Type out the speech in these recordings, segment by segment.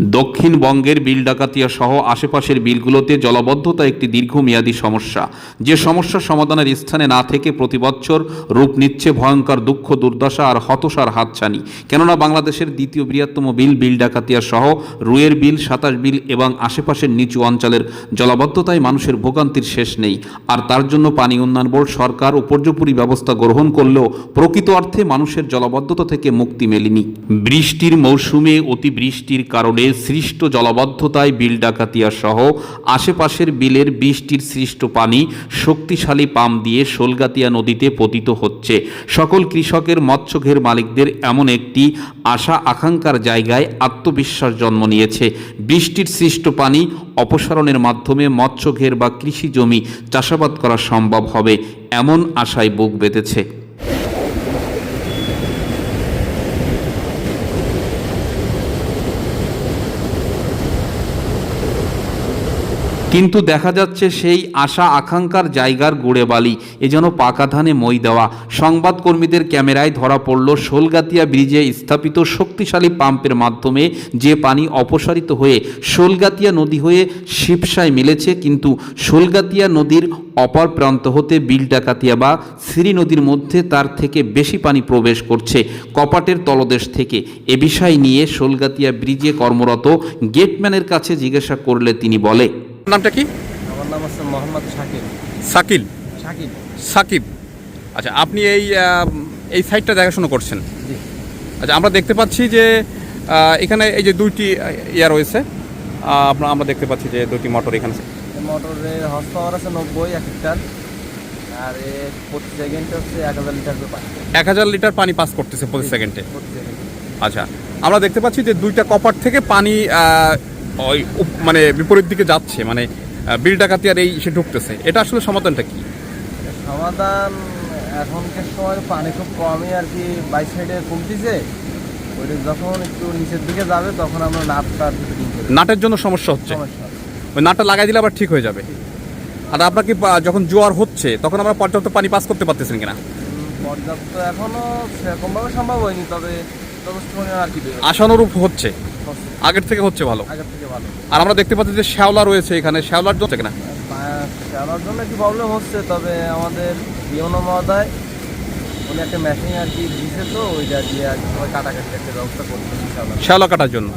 দক্ষিণবঙ্গের বিল ডাকাতিয়া সহ আশেপাশের বিলগুলোতে জলবদ্ধতা একটি দীর্ঘমেয়াদী সমস্যা। যে সমস্যা সমাধানের স্থানে না থেকে প্রতি বছর রূপ নিচ্ছে ভয়ঙ্কর দুঃখ, দুর্দশা আর হতশার হাতছানি। কেননা বাংলাদেশের দ্বিতীয় বৃহত্তম বিল বিল ডাকাতিয়া সহ রুয়ের বিল, সাতাশ বিল এবং আশেপাশের নিচু অঞ্চলের জলবদ্ধতায় মানুষের ভোগান্তির শেষ নেই। আর তার জন্য পানি উন্নয়ন বোর্ড, সরকার উপর্যপুরি ব্যবস্থা গ্রহণ করলেও প্রকৃত অর্থে মানুষের জলবদ্ধতা থেকে মুক্তি মেলেনি। বৃষ্টির মৌসুমে অতিবৃষ্টির কারণে সৃষ্ট জলাবদ্ধতায় বিল ডাকাতিয়া সহ আশেপাশের বিলের বৃষ্টির সৃষ্ট পানি শক্তিশালী পাম্প দিয়ে শোলগাতিয়া নদীতে পতিত হচ্ছে। সকল কৃষকের মৎস্যঘের মালিকদের এমন একটি আশা আকাঙ্ক্ষার জায়গায় আত্মবিশ্বাস জন্ম নিয়েছে। বৃষ্টির সৃষ্ট পানি অপসারণের মাধ্যমে মৎস্যঘের বা কৃষি জমি চাষাবাদ করা সম্ভব হবে, এমন আশায় বুক বেঁধেছে। কিন্তু দেখা যাচ্ছে সেই আশা আকাঙ্ক্ষার জায়গার গুড়ে বালি এ যেন পাকা ধানে মই দেওয়া। সংবাদকর্মীদের ক্যামেরায় ধরা পড়ল শোলগাতিয়া ব্রিজে স্থাপিত শক্তিশালী পাম্পের মাধ্যমে যে পানি অপসারিত হয়ে শোলগাতিয়া নদী হয়ে শিবসায় মিলেছে, কিন্তু শোলগাতিয়া নদীর অপর প্রান্ত হতে বিল ডাকাতিয়া বা শ্রী নদীর মধ্যে তার থেকে বেশি পানি প্রবেশ করছে কপাটের তলদেশ থেকে। এ বিষয় নিয়ে শোলগাতিয়া ব্রিজে কর্মরত গেটম্যানের কাছে জিজ্ঞাসা করলে তিনি বলে নামটা কি? আমার নাম হচ্ছে মোহাম্মদ শাকিল। সাকিল শাকিল। সাকিব। আচ্ছা আপনি এই এই সাইটটা দেখাশোনা করছেন? আচ্ছা আমরা দেখতে পাচ্ছি যে এখানে এই যে দুইটি ইয়া রয়েছে। আহ, আমরা দেখতে পাচ্ছি যে দুটি মোটর এখানে এই মোটরের হর্স পাওয়ার আছে নব্বই এক লিটার। আর প্রতি সেকেন্ডে হচ্ছে এক হাজার লিটার পানি। এক হাজার লিটার পানি পাস করতেছে প্রতি সেকেন্ডে আচ্ছা আমরা দেখতে পাচ্ছি যে দুইটা কপার থেকে পানি ওই মানে বিপরীত দিকে যাচ্ছে মানে বিল ডাকাতি আর এই সে ঢুকতেছে এটা আসলে সমাধানটা কি? সমাধান এখনকার সময় পানি খুব কমই আর কি বাই সাইডে কমতিছে ওইটা যখন একটু নিচের দিকে যাবে তখন আমরা করি নাটের জন্য সমস্যা হচ্ছে? ওই নাটটা লাগাই দিলে আবার ঠিক হয়ে যাবে। আর আপনার কি যখন জোয়ার হচ্ছে তখন আমরা পর্যাপ্ত পানি পাস করতে পারতেছেন কিনা? পর্যাপ্ত এখনও সেরকমভাবে সম্ভব হয়নি তবে আশানুরূপ হচ্ছে। আগের থেকে হচ্ছে ভালো। আগের থেকে ভালো। আর আমরা দেখতে পাচ্ছি যে শ্যাওলা রয়েছে এখানে। শ্যাওলার জন্য কিনা? চালার জন্য একটু প্রবলেম হচ্ছে তবে আমাদের বিয়নো মহোদয় উনি একটা মেশিন আর কি দিছে তো ওইটা দিয়ে আর কি সবাই কাটাকাটি একটা ব্যবস্থা করছে শ্যাওলা কাটার জন্য।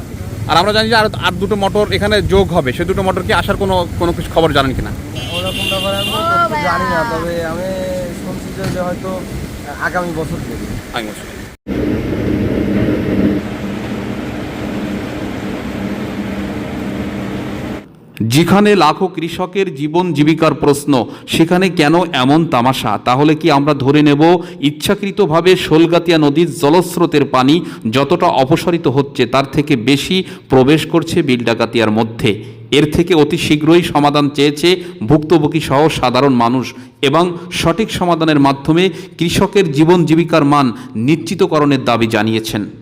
আর আমরা জানি যে আর আর দুটো মোটর এখানে যোগ হবে। সেই দুটো মোটর কি আসার কোনো কোনো কিছু খবর জানেন কিনা? ওরকম ব্যাপারে আমি জানি না তবে আমি শুনছি যে- হয়তো আগামী বছর দেবে। আমি যেখানে লাখো কৃষকের জীবন জীবিকার প্রশ্ন, সেখানে কেন এমন তামাশা? তাহলে কি আমরা ধরে নেব, ইচ্ছাকৃতভাবে শোলগাতিয়া নদীর জলস্রোতের পানি যতটা অপসারিত হচ্ছে, তার থেকে বেশি প্রবেশ করছে বিলডাকাতিয়ার মধ্যে। এর থেকে অতি শীঘ্রই সমাধান চেয়েছে ভুক্তভোগী সহ সাধারণ মানুষ এবং সঠিক সমাধানের মাধ্যমে কৃষকের জীবন জীবিকার মান নিশ্চিতকরণের দাবি জানিয়েছেন।